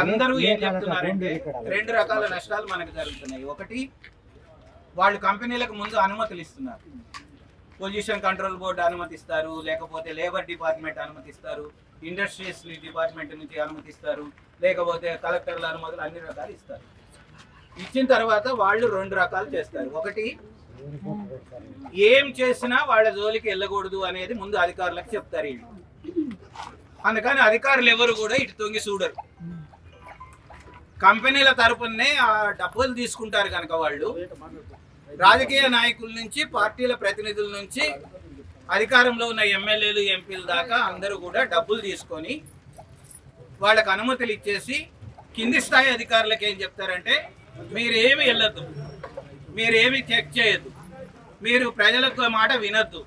అందరూ ఏం చెప్తున్నారంటే రెండు రకాల నష్టాలు మనకు జరుగుతున్నాయి. ఒకటి వాళ్ళు కంపెనీలకు ముందు అనుమతులు ఇస్తున్నారు. పొల్యూషన్ కంట్రోల్ బోర్డు అనుమతిస్తారు లేకపోతే లేబర్ డిపార్ట్మెంట్ అనుమతిస్తారు ఇండస్ట్రీస్ డిపార్ట్మెంట్ నుంచి అనుమతిస్తారు లేకపోతే కలెక్టర్ల అనుమతులు అన్ని రకాలు ఇస్తారు. ఇచ్చిన తర్వాత వాళ్ళు రెండు రకాలు చేస్తారు. ఒకటి ఏం చేసినా వాళ్ళ జోలికి వెళ్ళకూడదు అనేది ముందు అధికారులకు చెప్తారు అందుకని అధికారులు ఎవరు కూడా ఇటు తొంగి చూడరు. కంపెనీల తరపునే ఆ డబ్బులు తీసుకుంటారు కనుక వాళ్ళు. రాజకీయ నాయకుల నుంచి పార్టీల ప్రతినిధుల నుంచి అధికారంలో ఉన్న ఎమ్మెల్యేలు ఎంపీల దాకా అందరూ కూడా డబ్బులు తీసుకొని వాళ్ళకు అనుమతులు ఇచ్చేసి కింది స్థాయి అధికారులకు ఏం చెప్తారంటే మీరేమి వెళ్ళొద్దు. మీరేమి చెక్ చేయొద్దు. మీరు ప్రజలకు మాట వినొద్దు.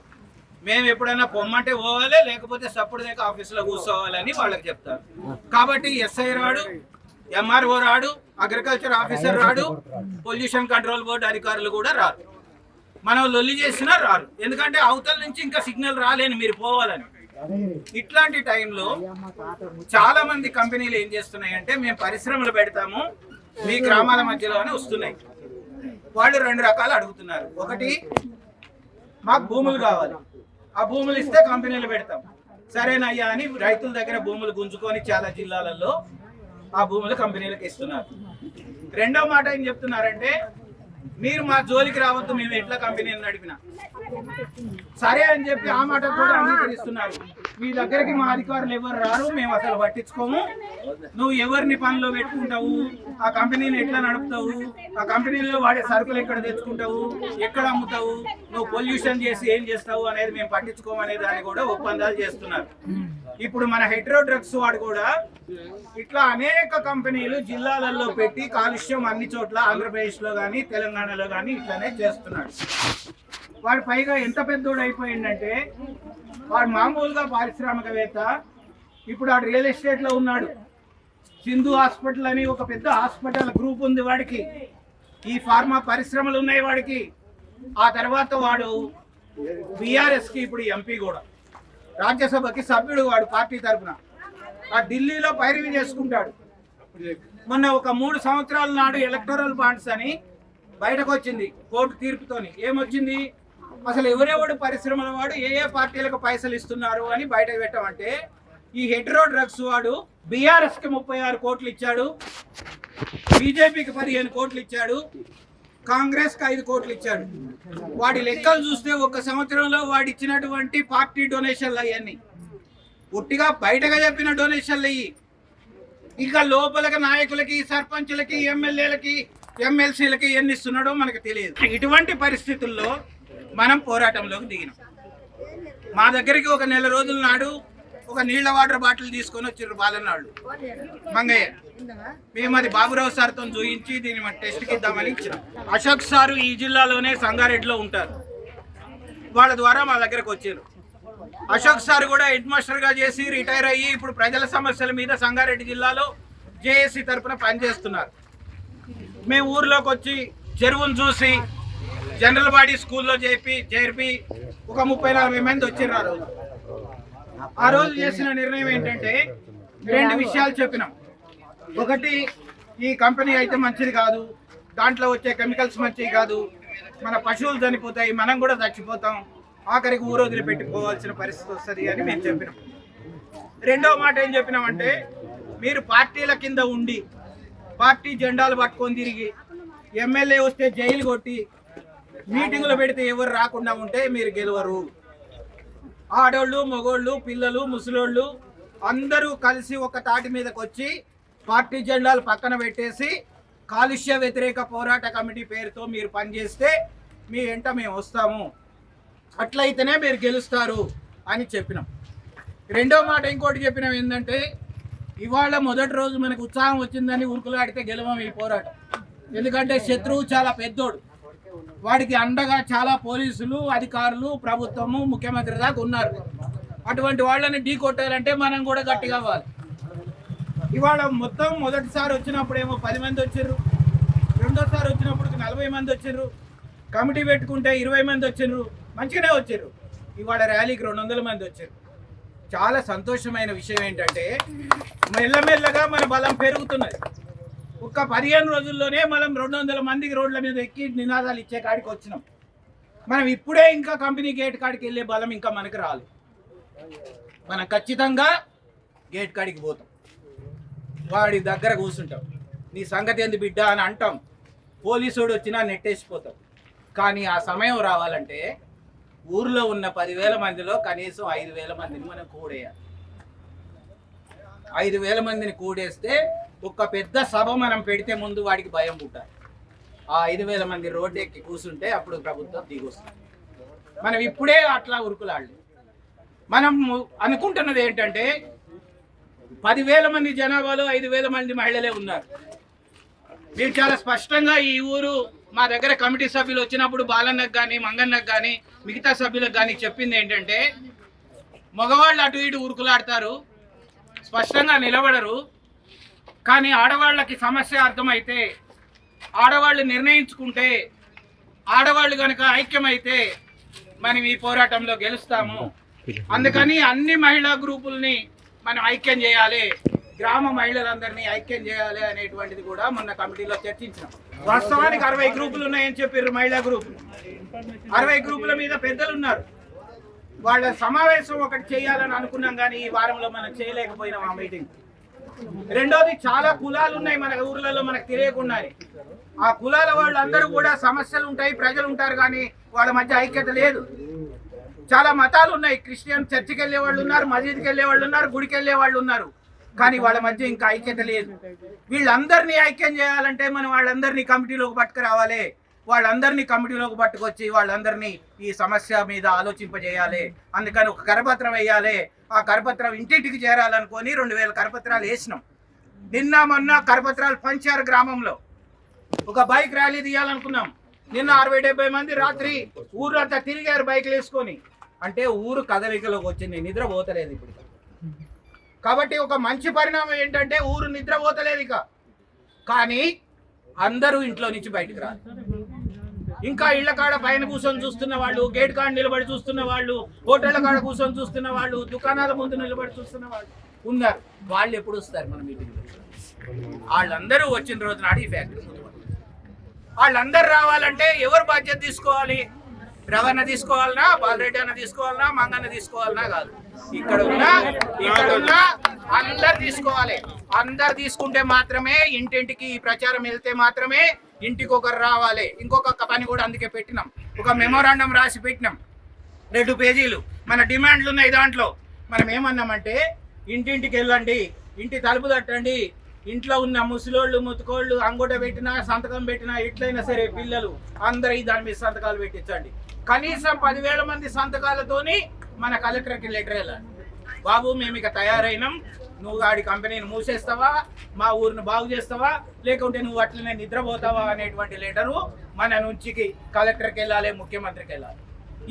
మేము ఎప్పుడైనా పొమ్మంటే పోవాలి లేకపోతే సప్పుడు దగ్గర ఆఫీసులో కూర్చోవాలని వాళ్ళకి చెప్తారు. కాబట్టి ఎస్ఐ రాడు ఎంఆర్ఓ రాడు అగ్రికల్చర్ ఆఫీసర్ రాడు పొల్యూషన్ కంట్రోల్ బోర్డు అధికారులు కూడా రారు. మనం లొల్లి చేసినా రారు. ఎందుకంటే అవతల నుంచి ఇంకా సిగ్నల్ రాలేని మీరు పోవాలని. ఇట్లాంటి టైంలో చాలా మంది కంపెనీలు ఏం చేస్తున్నాయి అంటే మేము పరిశ్రమలు పెడతాము మీ గ్రామాల మధ్యలోనే వస్తున్నాయి. వాళ్ళు రెండు రకాలు అడుగుతున్నారు. ఒకటి మాకు భూములు కావాలి. ఆ భూములు ఇస్తే కంపెనీలు పెడతాం. సరేనయ్యా అని రైతుల దగ్గర భూములు గుంజుకొని చాలా జిల్లాలలో ఆ భూములు కంపెనీలకు ఇస్తున్నారు. రెండవ మాట ఏం చెప్తున్నారంటే మీరు మా జోలికి రావద్దు మేము ఎట్లా కంపెనీలు నడిపినా. సరే అని చెప్పి ఆ మాట కూడా అంగీకరిస్తున్నారు. మీ దగ్గరికి మా అధికారులు ఎవరు రారు మేము అసలు పట్టించుకోము. నువ్వు ఎవరిని పనిలో పెట్టుకుంటావు? ఆ కంపెనీని ఎట్లా నడుపుతావు? ఆ కంపెనీలో వాడే సరుకులు ఎక్కడ తెచ్చుకుంటావు? ఎక్కడ అమ్ముతావు? నువ్వు పొల్యూషన్ చేసి ఏం చేస్తావు అనేది మేము పట్టించుకోమనే దాన్ని కూడా ఒప్పందాలు చేస్తున్నారు. ఇప్పుడు మన హెట్రో డ్రగ్స్ వాడు కూడా ఇట్లా అనేక కంపెనీలు జిల్లాలలో పెట్టి కాలుష్యం అన్ని చోట్ల ఆంధ్రప్రదేశ్లో కానీ తెలంగాణలో కానీ ఇట్లానే చేస్తున్నాడు. వాడు పైగా ఎంత పెద్దోడు అయిపోయిందంటే వాడు మామూలుగా పారిశ్రామికవేత్త ఇప్పుడు ఆడు రియల్ ఎస్టేట్లో ఉన్నాడు. సింధు హాస్పిటల్ అని ఒక పెద్ద హాస్పిటల్ గ్రూప్ ఉంది వాడికి. ఈ ఫార్మా పరిశ్రమలు ఉన్నాయి వాడికి. ఆ తర్వాత వాడు బీఆర్ఎస్కి ఇప్పుడు ఎంపీ కూడా. రాజ్యసభకి సభ్యుడు వాడు పార్టీ తరఫున ఆ ఢిల్లీలో పైరవి చేసుకుంటాడు. మొన్న ఒక మూడు సంవత్సరాల నాడు ఎలక్టోరల్ బాండ్స్ అని బయటకు వచ్చింది కోర్టు తీర్పుతోని. ఏమొచ్చింది? అసలు ఎవరెవడు పరిశ్రమల వాడు ఏ ఏ పార్టీలకు పైసలు ఇస్తున్నారు అని బయట పెట్టమంటే ఈ హెడ్రో డ్రగ్స్ వాడు బీఆర్ఎస్కి ముప్పై ఆరు కోట్లు ఇచ్చాడు బీజేపీకి పదిహేను కోట్లు ఇచ్చాడు కాంగ్రెస్కి ఐదు కోట్లు ఇచ్చాడు. వాడి లెక్కలు చూస్తే ఒక సంవత్సరంలో వాడు ఇచ్చినటువంటి పార్టీ డొనేషన్లు అవన్నీ. పుట్టిగా బయటగా చెప్పిన డొనేషన్లు అయ్యి ఇంకా లోపలకి నాయకులకి సర్పంచులకి ఎమ్మెల్యేలకి ఎమ్మెల్సీలకి ఎన్ని ఇస్తున్నాడో మనకు తెలియదు. ఇటువంటి పరిస్థితుల్లో మనం పోరాటంలోకి దిగినాం. మా దగ్గరికి ఒక నెల రోజుల నాడు ఒక నీళ్ళ వాటర్ బాటిల్ తీసుకొని వచ్చారు బాలన్నాళ్ళు. మంగయ్య మేము అది బాబురావు సార్తో చూయించి దీన్ని మన టెస్ట్కి ఇద్దామని ఇచ్చినాం. అశోక్ సారు ఈ జిల్లాలోనే సంగారెడ్డిలో ఉంటారు. వాళ్ళ ద్వారా మా దగ్గరకు వచ్చారు. అశోక్ సార్ కూడా హెడ్ మాస్టర్గా చేసి రిటైర్ అయ్యి ఇప్పుడు ప్రజల సమస్యల మీద సంగారెడ్డి జిల్లాలో జేఏసీ తరపున పనిచేస్తున్నారు. మేము ఊర్లోకి వచ్చి చెరువును చూసి జనరల్ బాడీ స్కూల్లో చేపి చేర్పి ఒక ముప్పై నలభై మంది వచ్చారు ఆ రోజు. ఆ రోజు చేసిన నిర్ణయం ఏంటంటే రెండు విషయాలు చెప్పినాం. ఒకటి ఈ కంపెనీ అయితే మంచిది కాదు. దాంట్లో వచ్చే కెమికల్స్ మంచివి కాదు. మన పశువులు చనిపోతాయి మనం కూడా చచ్చిపోతాం. ఆఖరికి ఊరోజులు పెట్టిపోవాల్సిన పరిస్థితి వస్తుంది అని మేము చెప్పినాం. రెండో మాట ఏం చెప్పినామంటే మీరు పార్టీల కింద ఉండి పార్టీ జెండాలు పట్టుకొని తిరిగి ఎమ్మెల్యే వస్తే జైలు కొట్టి మీటింగులు పెడితే ఎవరు రాకుండా ఉంటే మీరు గెలవరు. ఆడోళ్ళు మగోళ్ళు పిల్లలు ముసలోళ్ళు అందరూ కలిసి ఒక తాటి మీదకి వచ్చి పార్టీ జెండాలు పక్కన పెట్టేసి కాలుష్య వ్యతిరేక పోరాట కమిటీ పేరుతో మీరు పనిచేస్తే మీ వెంట మేము వస్తాము. అట్లయితేనే మీరు గెలుస్తారు అని చెప్పినాం. రెండో మాట ఇంకోటి చెప్పినాం ఏంటంటే ఇవాళ మొదటి రోజు మనకు ఉత్సాహం వచ్చిందని ఉరుకులాడితే గెలవం ఈ పోరాటం. ఎందుకంటే శత్రువు చాలా పెద్దోడు. వాడికి అండగా చాలా పోలీసులు అధికారులు ప్రభుత్వము ముఖ్యమంత్రి దాకా ఉన్నారు. అటువంటి వాళ్ళని ఢీ కొట్టాలంటే మనం కూడా గట్టిగా అవ్వాలి. ఇవాళ మొత్తం మొదటిసారి వచ్చినప్పుడు ఏమో పది మంది వచ్చారు రెండోసారి వచ్చినప్పుడు నలభై మంది వచ్చారు కమిటీ పెట్టుకుంటే ఇరవై మంది వచ్చారు మంచిగానే వచ్చారు ఇవాళ ర్యాలీకి రెండు వందల మంది వచ్చారు చాలా సంతోషమైన విషయం ఏంటంటే మెల్లమెల్లగా మన బలం పెరుగుతున్నది. ఒక్క పదిహేను రోజుల్లోనే మనం రెండు వందల మందికి రోడ్ల మీద ఎక్కి నినాదాలు ఇచ్చే కాడికి వచ్చినాం. మనం ఇప్పుడే ఇంకా కంపెనీ గేట్ కాడికి వెళ్ళే బలం ఇంకా మనకు రాలేదు మనం ఖచ్చితంగా గేట్ కాడికి పోతాం. వాడి దగ్గర కూర్చుంటాం. నీ సంగతి ఏంది బిడ్డ అని అంటాం. పోలీసుడు వచ్చినా నెట్టేసిపోతాం. కానీ ఆ సమయం రావాలంటే ఊర్లో ఉన్న పదివేల మందిలో కనీసం ఐదు వేల మందిని మనం కూడేయాలి. ఐదు వేల మందిని కూడేస్తే ఒక పెద్ద సభ మనం పెడితే ముందు వాడికి భయం పుట్టాలి. ఆ ఐదు వేల మంది రోడ్డు ఎక్కి కూర్చుంటే అప్పుడు ప్రభుత్వం దిగొస్తుంది. మనం ఇప్పుడే అట్లా ఉరుకులాడలేదు. మనం అనుకుంటున్నది ఏంటంటే పదివేల మంది జనాభాలో ఐదు వేల మంది మహిళలే ఉన్నారు. మీరు చాలా స్పష్టంగా ఈ ఊరు మా దగ్గర కమిటీ సభ్యులు వచ్చినప్పుడు బాలన్నకు కానీ మంగన్నకు కానీ మిగతా సభ్యులకు కానీ చెప్పింది ఏంటంటే మగవాళ్ళు అటు ఇటు ఉరుకులాడతారు స్పష్టంగా నిలబడరు. కానీ ఆడవాళ్ళకి సమస్య అర్థమైతే ఆడవాళ్ళు నిర్ణయించుకుంటే ఆడవాళ్ళు కనుక ఐక్యమైతే మనం ఈ పోరాటంలో గెలుస్తాము. అందుకని అన్ని మహిళా గ్రూపుల్ని మనం ఐక్యం చేయాలి. గ్రామ మహిళలందరినీ ఐక్యం చేయాలి అనేటువంటిది కూడా మొన్న కమిటీలో చర్చించాం వాస్తవానికి అరవై గ్రూపులు ఉన్నాయని చెప్పారు మహిళా గ్రూపులు అరవై గ్రూపుల మీద పెద్దలు ఉన్నారు వాళ్ళ సమావేశం ఒకటి చేయాలని అనుకున్నాం కానీ ఈ వారంలో మనం చేయలేకపోయినాం ఆ మీటింగ్. రెండోది చాలా కులాలు ఉన్నాయి మన ఊర్లలో మనకు తెలియకుండానే. ఆ కులాల వాళ్ళందరూ కూడా సమస్యలు ఉంటాయి ప్రజలు ఉంటారు కానీ వాళ్ళ మధ్య ఐక్యత లేదు. చాలా మతాలు ఉన్నాయి. క్రిస్టియన్ చర్చికి వెళ్ళే వాళ్ళు ఉన్నారు మసీద్కి వెళ్ళే వాళ్ళు ఉన్నారు గుడికి వెళ్ళే వాళ్ళు ఉన్నారు. కానీ వాళ్ళ మధ్య ఇంకా ఐక్యత లేదు. వీళ్ళందరినీ ఐక్యం చేయాలంటే మనం వాళ్ళందరినీ కమిటీలోకి పట్టుకురావాలి. వాళ్ళందరినీ కమిటీలోకి పట్టుకొచ్చి వాళ్ళందరినీ ఈ సమస్య మీద ఆలోచింపజేయాలి. అందుకని ఒక కరపత్రం వేయాలి. ఆ కరపత్రం ఇంటింటికి చేరాలనుకొని రెండు వేల కరపత్రాలు వేసినాం. నిన్న మొన్న కరపత్రాలు పంచారు గ్రామంలో. ఒక బైక్ ర్యాలీ తీయాలనుకున్నాం. నిన్న అరవై డెబ్బై మంది రాత్రి ఊరంతా తిరిగారు బైక్లు వేసుకొని. అంటే ఊరు కదలికలోకి వచ్చింది. నిద్ర పోతలేదు ఇప్పుడు. కాబట్టి ఒక మంచి పరిణామం ఏంటంటే ఊరు నిద్ర పోతలేదు ఇక. కానీ అందరూ ఇంట్లో నుంచి బయటకు రాదు ఇంకా ఇళ్ళ కాడ పైన కూర్చొని చూస్తున్న వాళ్ళు గేట్ కాడ నిలబడి చూస్తున్న వాళ్ళు హోటళ్ళ కాడ కూర్చొని చూస్తున్న వాళ్ళు దుకాణాల ముందు నిలబడి చూస్తున్న వాళ్ళు ఉన్నారు. వాళ్ళు ఎప్పుడు వస్తారు మన మీటింగ్ వాళ్ళందరూ వచ్చిన రోజు నాడు ఈ ఫ్యాక్టరీ ముందు వాళ్ళందరూ రావాలంటే ఎవరు బాధ్యత తీసుకోవాలి? రవణ తీసుకోవాలనా బాలరెడ్డి అన్న తీసుకోవాలనా మంగన్న తీసుకోవాలనా కాదు. ఇక్కడ ఉన్నా ఇక్కడ ఉన్నా అందరు తీసుకోవాలి. అందరు తీసుకుంటే మాత్రమే ఇంటింటికి ఈ ప్రచారం వెళ్తే మాత్రమే ఇంటికి ఒకరు రావాలి ఇంకొక పని కూడా అందుకే పెట్టినాం. ఒక మెమోరాండం రాసి పెట్టినాం. రెండు పేజీలు. మన డిమాండ్లు ఉన్నాయి దాంట్లో. మనం ఏమన్నామంటే ఇంటింటికి వెళ్ళండి ఇంటి తలుపు తట్టండి ఇంట్లో ఉన్న ముసలోళ్ళు ముతుకోళ్ళు అంగుట పెట్టినా సంతకం పెట్టినా ఎట్లయినా సరే పిల్లలు అందరూ దాని మీద సంతకాలు పెట్టించండి. కనీసం పదివేల మంది సంతకాలతోని మన కలెక్టర్కి లెటర్ వెళ్ళాలి. బాబు మేము ఇక తయారైనాం. నువ్వు ఆడి కంపెనీని మూసేస్తావా? మా ఊరిని బాగు చేస్తావా? లేకుంటే నువ్వు అట్లనే నిద్రపోతావా అనేటువంటి లెటరు మన నుంచికి కలెక్టర్కి వెళ్ళాలి ముఖ్యమంత్రికి వెళ్ళాలి.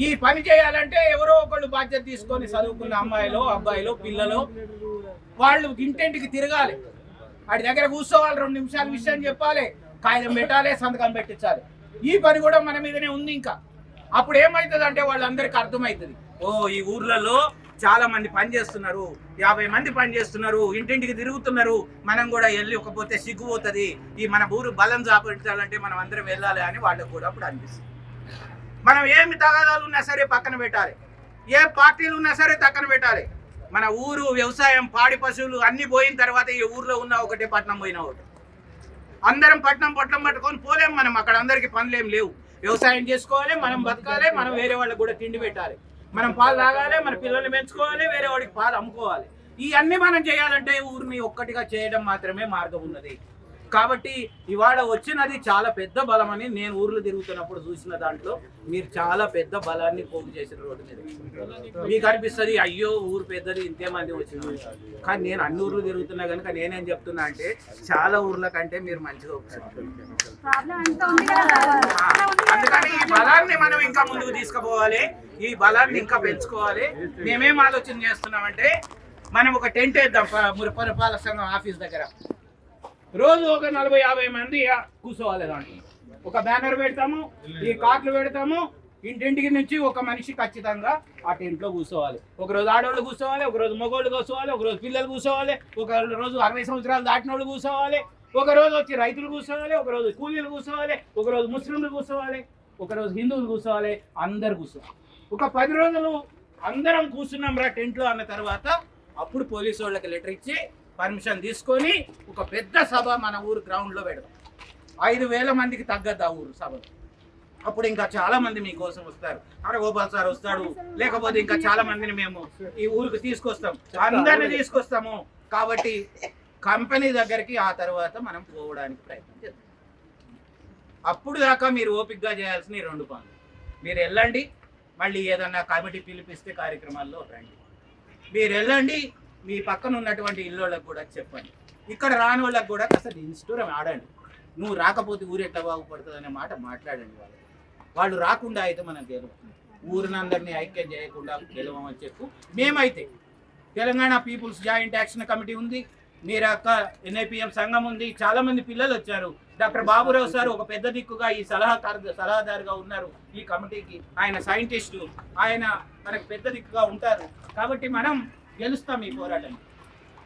ఈ పని చేయాలంటే ఎవరో ఒకళ్ళు బాధ్యత తీసుకొని చదువుకున్న అమ్మాయిలు అబ్బాయిలు పిల్లలు వాళ్ళు ఇంటింటికి తిరగాలి. వాడి దగ్గర కూర్చోవాలి రెండు నిమిషాల విషయం చెప్పాలి కాగితం పెట్టాలి సంతకం పెట్టించాలి. ఈ పని కూడా మన మీదనే ఉంది ఇంకా. అప్పుడు ఏమవుతుంది అంటే వాళ్ళందరికీ అర్థమవుతుంది ఓ ఈ ఊర్లలో చాలా మంది పని చేస్తున్నారు. యాభై మంది పని చేస్తున్నారు. ఇంటింటికి తిరుగుతున్నారు. మనం కూడా వెళ్ళి ఒకపోతే సిగ్గుపోతుంది ఈ మన ఊరు బలం చాపించాలంటే మనం అందరం వెళ్ళాలి అని వాళ్ళకు కూడా అప్పుడు అనిపిస్తుంది. మనం ఏమి తగాదాలు ఉన్నా సరే పక్కన పెట్టాలి. ఏ పార్టీలు ఉన్నా సరే పక్కన పెట్టాలి. మన ఊరు వ్యవసాయం పాడి పశువులు అన్ని పోయిన తర్వాత ఈ ఊర్లో ఉన్న ఒకటే పట్నం పోయిన ఒకటి అందరం పట్నం పట్నం పట్టుకొని పోలేం మనం. అక్కడ అందరికి పనులేం లేవు. వ్యవసాయం చేసుకోవాలి మనం బతకాలి మనం వేరే వాళ్ళకి కూడా తిండి పెట్టాలి. మనం పాలు తాగాలి మన పిల్లల్ని పెంచుకోవాలి వేరే వాడికి పాలు అమ్ముకోవాలి. ఇవన్నీ మనం చేయాలంటే ఊరిని ఒక్కటిగా చేయడం మాత్రమే మార్గం ఉన్నది. కాబట్టి ఇవాళ వచ్చినది చాలా పెద్ద బలం అని నేను ఊర్లో తిరుగుతున్నప్పుడు చూసిన దాంట్లో మీరు చాలా పెద్ద బలాన్ని పోగు చేసిన రోడ్డు మీద. మీకు అనిపిస్తుంది అయ్యో ఊరు పెద్దది ఇంతే మంది వచ్చిన కానీ నేను అన్ని ఊర్లు తిరుగుతున్నా కనుక నేనేం చెప్తున్నా అంటే చాలా ఊర్ల కంటే మీరు మంచిగా అందుకని ఈ బలాన్ని మనం ఇంకా ముందుకు తీసుకుపోవాలి. ఈ బలాన్ని ఇంకా పెంచుకోవాలి. మేమేం ఆలోచన చేస్తున్నామంటే మనం ఒక టెంట్ వేద్దాం ప- మురి- పురపాలక సంఘం ఆఫీస్ దగ్గర. రోజు ఒక నలభై యాభై మంది కూర్చోవాలి దాంట్లో ఒక బ్యానర్ పెడతాము ఈ కార్డులు పెడతాము ఇంటింటికి నుంచి ఒక మనిషి ఖచ్చితంగా ఆ టెంట్లో కూర్చోవాలి. ఒక రోజు ఆడవాళ్ళు కూర్చోవాలి ఒక రోజు మగవాళ్ళు కూర్చోవాలి ఒక రోజు పిల్లలు కూర్చోవాలి ఒక రోజు అరవై సంవత్సరాలు దాటిన వాళ్ళు కూర్చోవాలి ఒక రోజు వచ్చి రైతులు కూర్చోవాలి ఒకరోజు కూలీలు కూర్చోవాలి ఒక రోజు ముస్లింలు కూర్చోవాలి ఒక రోజు హిందువులు కూర్చోవాలి అందరు కూర్చోవాలి. ఒక పది రోజులు అందరం కూర్చున్నాం రా టెంట్లో అన్న తర్వాత అప్పుడు పోలీసు వాళ్ళకి లెటర్ ఇచ్చి పర్మిషన్ తీసుకొని ఒక పెద్ద సభ మన ఊరు గ్రౌండ్లో పెడదాం. ఐదు వేల మందికి తగ్గద్దు ఆ ఊరు సభ. అప్పుడు ఇంకా చాలా మంది మీకోసం వస్తారు. హరగోపాల్ సార్ వస్తాడు. లేకపోతే ఇంకా చాలా మందిని మేము ఈ ఊరికి తీసుకొస్తాం. అందరిని తీసుకొస్తాము. కాబట్టి కంపెనీ దగ్గరికి ఆ తర్వాత మనం పోవడానికి ప్రయత్నం చేద్దాం. అప్పుడు దాకా మీరు ఓపిక్గా చేయాల్సిన ఈ రెండు పనులు. మీరు వెళ్ళండి. మళ్ళీ ఏదన్నా కమిటీ పిలిపిస్తే కార్యక్రమాల్లో రండి. మీరు వెళ్ళండి. మీ పక్కన ఉన్నటువంటి ఇళ్ళోళ్ళకి కూడా చెప్పండి. ఇక్కడ రాని వాళ్ళకి కూడా కాస్త ఇన్స్టూరం ఆడండి. నువ్వు రాకపోతే ఊరు ఎట్లా బాగుపడుతుంది అనే మాట మాట్లాడండి వాళ్ళు. వాళ్ళు రాకుండా అయితే మనం గెలవం ఊరినందరినీ ఐక్యం చేయకుండా గెలవమని చెప్పు. మేమైతే Telangana people's joint action committee ఉంది. మీరు అక్క ఎన్ఐపిఎం సంఘం ఉంది. చాలా మంది పిల్లలు వచ్చారు. డాక్టర్ బాబురావు సార్ ఒక పెద్ద దిక్కుగా ఈ సలహాకారు సలహాదారుగా ఉన్నారు ఈ కమిటీకి. ఆయన సైంటిస్టు. ఆయన మనకు పెద్ద దిక్కుగా ఉంటారు. కాబట్టి మనం గెలుస్తాం ఈ పోరాటం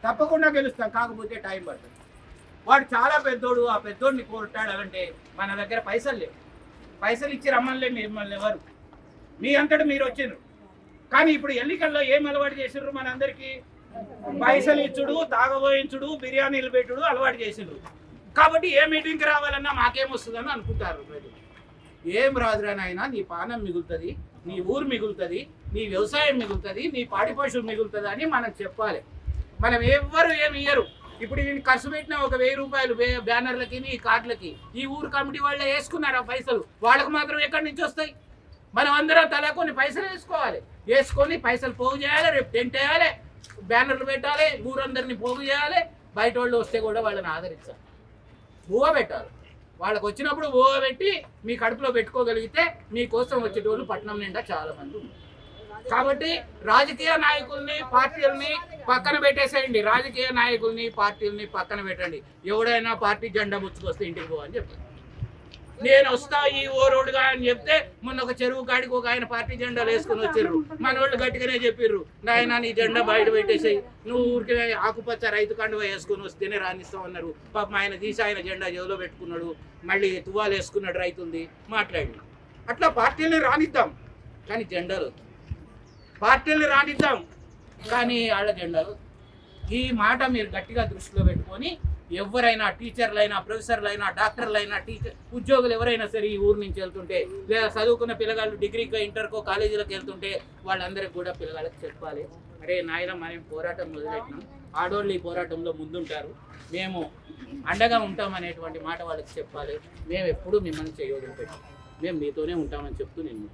తప్పకుండా గెలుస్తాం కాకపోతే టైం పడుతుంది. వాడు చాలా పెద్దోడు ఆ పెద్దోడిని కోరటాడంటే మన దగ్గర పైసలు లేవు. పైసలు ఇచ్చి రమ్మనిలే మిమ్మల్ని ఎవరు? మీ అంతటి మీరు వచ్చిండ్రు. కానీ ఇప్పుడు ఎన్నికల్లో ఏం అలవాటు చేసిండ్రు మనందరికీ? పైసలు ఇచ్చుడు తాగబోయించుడు బిర్యానీలు పెట్టుడు అలవాటు చేసిండ్రు. కాబట్టి ఏ మీటింగ్కి రావాలన్నా మాకేమొస్తుందని అనుకుంటారు ప్రజలు ఏం రాదురానైనా నీ పానం మిగులుతుంది నీ ఊరు మిగులుతుంది నీ వ్యవసాయం మిగులుతుంది నీ పాడి పశువులు మిగులుతుంది అని మనం చెప్పాలి. మనం ఎవ్వరు ఏమి ఇయ్యరు. ఇప్పుడు ఈయన ఖర్చు పెట్టిన ఒక వెయ్యి రూపాయలు బ్యానర్లకి ఈ కార్డులకి ఈ ఊరు కమిటీ వాళ్ళే వేసుకున్నారు ఆ పైసలు? వాళ్ళకు మాత్రం ఎక్కడి నుంచి వస్తాయి? మనం అందరం తలా కొన్ని పైసలు వేసుకోవాలి. వేసుకొని పైసలు పోగు చేయాలి రేపు టెంట్ వేయాలి బ్యానర్లు పెట్టాలి ఊరందరిని పోగు చేయాలి బయట వాళ్ళు వస్తే కూడా వాళ్ళని ఆదరించాలి. ఊహ పెట్టాలి. వాళ్ళకి వచ్చినప్పుడు ఓ పెట్టి మీ కడుపులో పెట్టుకోగలిగితే మీకోసం వచ్చేటోళ్ళు పట్టణం నిండా చాలా మంది ఉన్నారు. కాబట్టి రాజకీయ నాయకుల్ని పార్టీలని పక్కన పెట్టేసేయండి. రాజకీయ నాయకుల్ని పార్టీలని పక్కన పెట్టండి. ఎవడైనా పార్టీ జెండా ముచ్చుకొస్తే ఇంటికి పో అని చెప్పండి. నేను వస్తా ఈ ఓ అని చెప్తే మొన్న ఒక చెరువు కాడికి ఒక ఆయన పార్టీ జెండాలు వేసుకుని వచ్చారు మన వాళ్ళు గట్టిగానే చెప్పిర్రు నాయన నీ జెండా బయట పెట్టేసేయి. నువ్వు ఊరికి ఆకుపచ్చ రైతు కండువ వేసుకుని వస్తేనే రాణిస్తాం అన్నారు. పాపం ఆయన తీసి ఆయన జెండా జోలో పెట్టుకున్నాడు. మళ్ళీ తువాలు వేసుకున్నాడు రైతుంది. మాట్లాడి. అట్లా పార్టీలని రానిద్దాం కానీ జెండాలు పార్టీలని రానిద్దాం కానీ వాళ్ళ జెండాలు ఈ మాట మీరు గట్టిగా దృష్టిలో పెట్టుకొని ఎవరైనా టీచర్లైనా ప్రొఫెసర్లైనా డాక్టర్లైనా టీచర్ ఉద్యోగులు ఎవరైనా సరే ఈ ఊరు నుంచి వెళ్తుంటే లేదా చదువుకున్న పిల్లగాళ్ళు డిగ్రీకో ఇంటర్కో కాలేజీలకు వెళ్తుంటే వాళ్ళందరికీ కూడా పిల్లగాళ్ళకి చెప్పాలి. అరే నాయన మనం పోరాటం మొదలెట్టినాం. ఆడోళ్ళు ఈ పోరాటంలో ముందుంటారు. మేము అండగా ఉంటాం అనేటువంటి మాట వాళ్ళకి చెప్పాలి. మేము ఎప్పుడూ మిమ్మల్ని చేయవదిలి పెట్టాం. మేము మీతోనే ఉంటామని చెప్తూ నేను